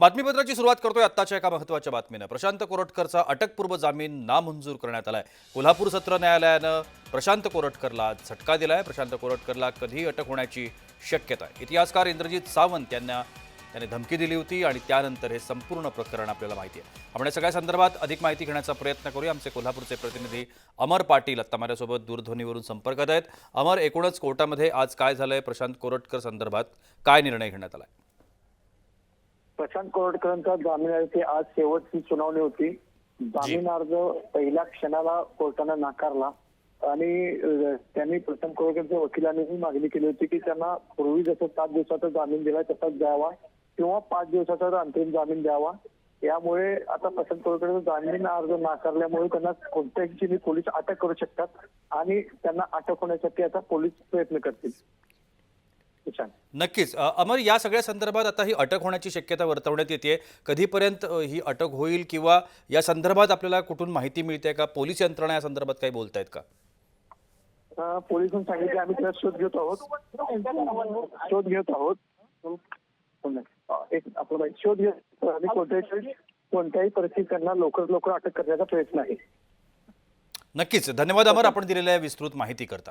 बातमीपत्राची सुरुवात करतोय आत्ताच्या एका महत्त्वाच्या बातमीनं. प्रशांत कोरटकरचा अटकपूर्व जामीन नामंजूर करण्यात आलाय. कोल्हापूर सत्र न्यायालयानं प्रशांत कोरटकरला झटका दिलाय. प्रशांत कोरटकरला कधीही अटक होण्याची शक्यता आहे. इतिहासकार इंद्रजित सावंत यांना त्याने धमकी दिली होती आणि त्यानंतर हे संपूर्ण प्रकरण आपल्याला माहिती आहे. आपण या सगळ्या संदर्भात अधिक माहिती घेण्याचा प्रयत्न करूया. आमचे कोल्हापूरचे प्रतिनिधी अमर पाटील आत्ता माझ्यासोबत दूरध्वनीवरून संपर्कात आहेत. अमर एकूणच कोर्टामध्ये आज काय झालंय? प्रशांत कोरटकर संदर्भात काय निर्णय घेण्यात आलाय? प्रशांत कोरटकरांचा जामीन अर्जाची आज शेवटची सुनावणी होती. जामीन अर्ज पहिल्या क्षणाला कोर्टानं नाकारला आणि त्यांनी प्रशांत कोरटकरच्या वकिलांनीही मागणी केली होती की त्यांना पूर्वी जसं सात दिवसाचा जामीन दिला तसाच द्यावा किंवा पाच दिवसाचा अंतिम जामीन द्यावा. यामुळे आता प्रशांत कोरटकरचा जामीन अर्ज नाकारल्यामुळे त्यांना कोणत्याही पोलीस अटक करू शकतात आणि त्यांना अटक होण्यासाठी आता पोलीस प्रयत्न करतील. नक्कीच. अमर या सगळ्या संदर्भात आता ही अटक होण्याची शक्यता वर्तवण्यात येते कधीपर्यंत ही अटक होईल किंवा या संदर्भात आपल्याला कुठून माहिती मिळते का? पोलीस यंत्रणा या संदर्भात काही बोलतायत का? पोलिसांनी सांगितले आम्ही त्याचा शोध घेत आहोत. शोध घेत आहोत. एक आपलं शोध घेत कोणत्याही कोणत्याही परिस्थितीत त्यांना लवकर लवकर अटक करण्याचा प्रयत्न आहे. नक्कीच. धन्यवाद अमर आपण दिलेल्या विस्तृत माहिती करता